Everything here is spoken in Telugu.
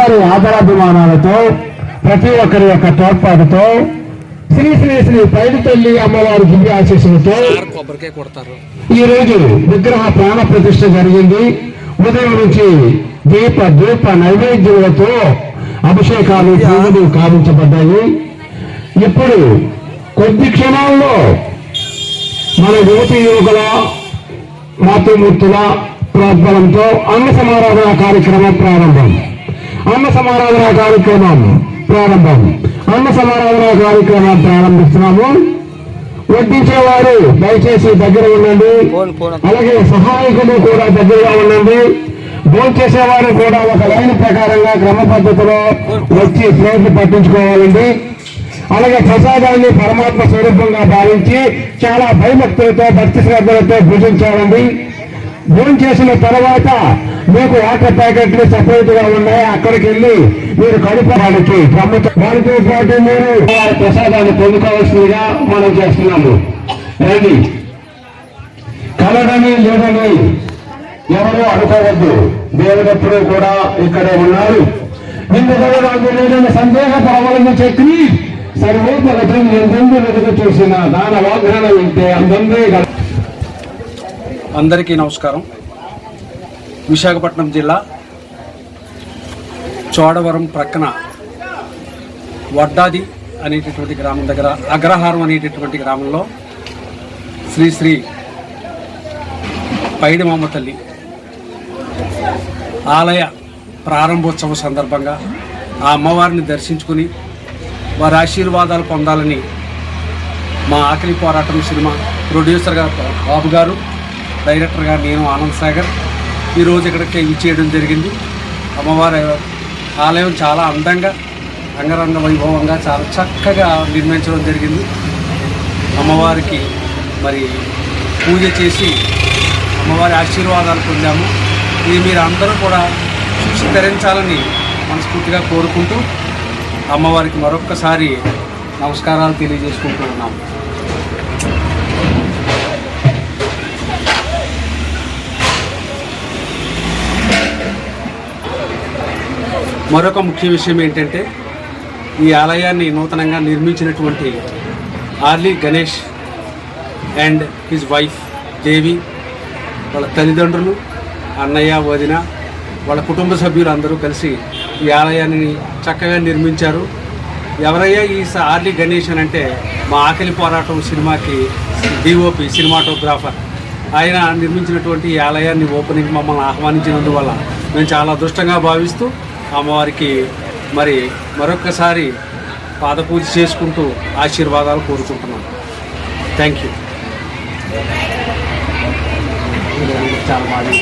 అందరి ఆదరాభిమానాలతో ప్రతి ఒక్కరి యొక్క తోడ్పాటుతో శ్రీ శ్రీ శ్రీ పైడి తల్లి అమ్మవారి దివ్య ఆశీస్సులతో ఈ రోజు విగ్రహ ప్రాణ ప్రతిష్ఠ జరిగింది. ఉదయం నుంచి దీప దీప నైవేద్యములతో అభిషేకాలు పూజలు కావించబడ్డాయి. ఇప్పుడు కొద్ది క్షణాల్లో మన యువతి యువకుల మాతృమూర్తుల ప్రోద్బలంతో అన్న సమారాధన కార్యక్రమం ప్రారంభం. అన్న సమారాధన కార్యక్రమం ప్రారంభం. అన్న సమారాధన కార్యక్రమం ప్రారంభిస్తున్నాము. వడ్డించేవారు దయచేసి దగ్గర ఉండండి. అలాగే సహాయకులు కూడా దగ్గరగా ఉండండి. భోజనం చేసేవారు కూడా ఒక లైన్ ప్రకారంగా క్రమ పద్ధతిలో వచ్చి ప్లేట్లు పట్టించుకోవాలండి. అలాగే ప్రసాదాన్ని పరమాత్మ స్వరూపంగా భావించి చాలా భయభక్తులతో భక్తి శ్రద్ధలతో పూజించాలండి భోజనం చేసిన తర్వాత మీకు వాటర్ ప్యాకెట్లు సపరేట్గా ఉన్నాయి. అక్కడికి వెళ్ళి మీరు కడుపడానికి వాడికి వారితో పాటు మీరు వారి ప్రసాదాన్ని పొందుకోవాల్సిందిగా మనం చేస్తున్నాము. రండి. కలడని లేదని ఎవరు అనుకోవద్దు. దేవుడప్పుడు కూడా ఇక్కడే ఉన్నారు. నిన్ను కలడానికి లేదని సందేహ పరవలను చక్రి సర్వోపగతం ఎందెందు వెతుకు చూసిన దాన వాగ్దానం ఉంటే అందందే అందరికీ నమస్కారం. విశాఖపట్నం జిల్లా చోడవరం ప్రక్కన వడ్డాది అనేటటువంటి గ్రామం దగ్గర అగ్రహారం అనేటటువంటి గ్రామంలో శ్రీ శ్రీ పైడిమామ తల్లి ఆలయ ప్రారంభోత్సవం సందర్భంగా ఆ అమ్మవారిని దర్శించుకుని వారి ఆశీర్వాదాలు పొందాలని మా ఆకలి పోరాటం సినిమా ప్రొడ్యూసర్గా బాబు గారు డైరెక్టర్గా నేను ఆనంద్ సాగర్. ఈరోజు ఇక్కడికి చేయడం జరిగింది. అమ్మవారి ఆలయం చాలా అందంగా అంగరంగ వైభవంగా చాలా చక్కగా నిర్మించడం జరిగింది. అమ్మవారికి మరి పూజ చేసి అమ్మవారి ఆశీర్వాదాలు పొందాము. ఇది మీరు అందరూ కూడా చూసి ధరించాలని మనస్ఫూర్తిగా కోరుకుంటూ అమ్మవారికి మరొక్కసారి నమస్కారాలు తెలియజేసుకుంటూ ఉన్నాము. మరొక ముఖ్య విషయం ఏంటంటే ఈ ఆలయాన్ని నూతనంగా నిర్మించినటువంటి Arli Ganesh and his wife Devi వాళ్ళ తల్లిదండ్రులు అన్నయ్య వదిన వాళ్ళ కుటుంబ సభ్యులు అందరూ కలిసి ఈ ఆలయాన్ని చక్కగా నిర్మించారు. ఎవరయ్యా ఈ స- ఆర్లీ గణేష్ అని అంటే మా ఆకలి పోరాటం సినిమాకి డిఓపి సినిమాటోగ్రాఫర్. ఆయన నిర్మించినటువంటి ఈ ఆలయాన్ని ఓపెనింగ్ మమ్మల్ని ఆహ్వానించినందువల్ల మేము చాలా అదృష్టంగా భావిస్తూ అమ్మవారికి మరి మరొకసారి పాదపూజ చేసుకుంటూ ఆశీర్వాదాలు కోరుకుంటున్నాం థ్యాంక్ యూ చాలా బాగా